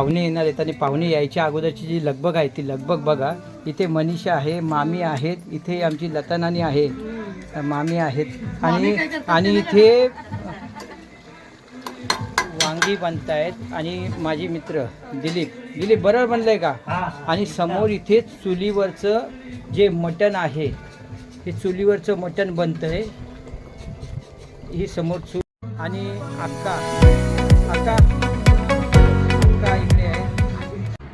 पाहुणे येणार आहेत आणि पाहुणे यायच्या अगोदरची जी लगबग आहे ती लगबग बघा. इथे मनीषा आहे मामी आहेत इथे आमची लतानानी आहे मामी आहेत. आणि आणि इथे वांगी बनतायत आणि माझे मित्र दिलीप. दिलीप बरोबर बनलंय का? आणि समोर इथे चुलीवरचं जे मटण आहे हे चुलीवरचं मटण बनतंय. ही समोर चूल आणि अक्का. अक्का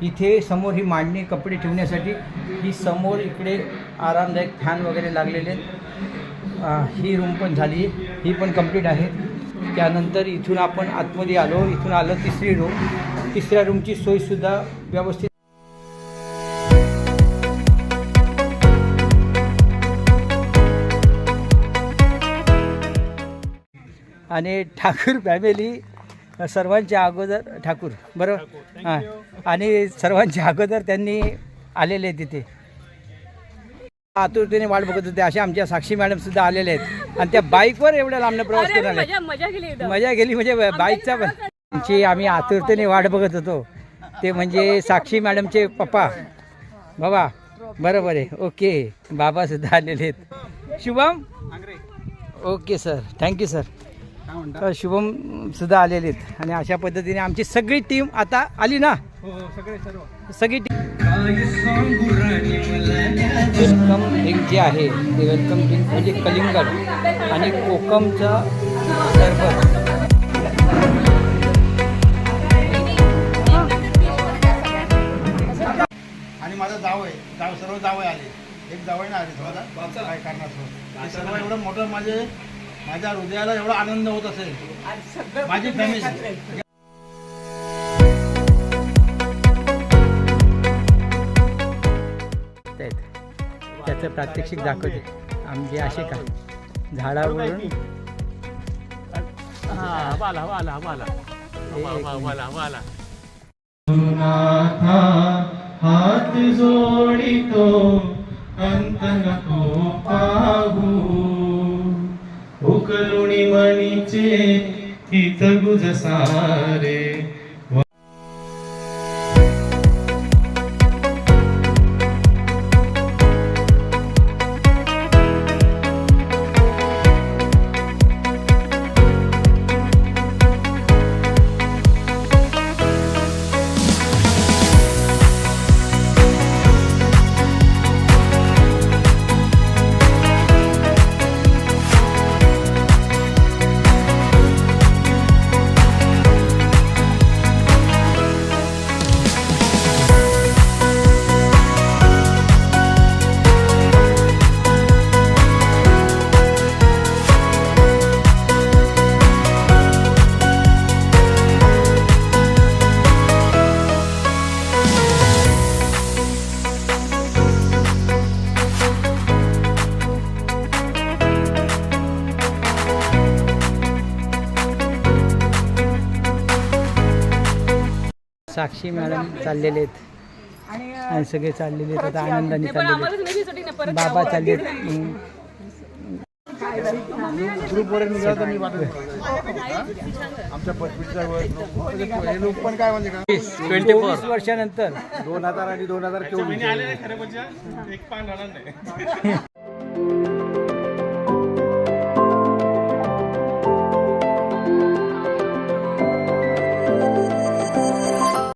इथे समोर ही मांडणी कपडे ठेवण्यासाठी ही समोर इकडे आरामदायक फॅन वगैरे लागलेले आहेत. ही रूम पण झाली ही पण कंप्लीट आहे. त्यानंतर इथून आपण आतमध्ये आलो इथून आलं तिसरी रूम. तिसऱ्या रूमची सोयसुद्धा व्यवस्थित आणि ठाकूर फॅमिली सर्वांच्या अगोदर ठाकूर बरोबर? हां. आणि सर्वांच्या अगोदर त्यांनी आलेले आहेत तिथे. आतुरतेने वाट बघत होते अशा आमच्या साक्षी मॅडम सुद्धा आलेले आहेत. आणि त्या बाईकवर एवढ्या लांबनं प्रवास आले मजा मजा गेली एकदम. मजा गेली म्हणजे बाईकचा पण. त्यांची आम्ही आतुरतेने वाट बघत होतो. ते म्हणजे साक्षी मॅडमचे पप्पा. बाबा बरोबर आहे. ओके. बाबा सुद्धा आलेले आहेत. Shubham? Okay sir. Thank you sir तर शुभम सुद्धा आलेले आहेत. आणि अशा पद्धतीने आमची सगळी टीम आता आली ना? सगळी टीम वेलकम ड्रिंक जे आहे ते वेलकम ड्रिंक म्हणजे कलिंगड आणि कोकमचा सरबत. आणि माझा जाव आहे. जाव सर्व जावं आले. एक जावं ना आले थोडा. काय कारणास्तव हे सर्व एवढं मोठं माझे माझ्या हृदयाला एवढा आनंद होत असेल. माझी फॅमिली आहेत त्याचं प्रात्यक्षिक दाखवते. आमचे असे का? झाडावरून वाला वाला वाला वाला वाला नाथा हात जोडितो अंत नको पाहू. करुणी मनीचे हित गुजसारे. साक्षी मॅडम चाललेले आहेत. आणि सगळे चाललेले आहेत. आता आनंदाने चाललेले बाबा. चालले आहेत. ग्रुपवर निघाला तर मी वाटत आमच्या पटपीटचा लोक पण काय म्हणजे का ट्वेंटी चोवीस वर्षानंतर. दोन हजार आणि दोन हजार चोवीस.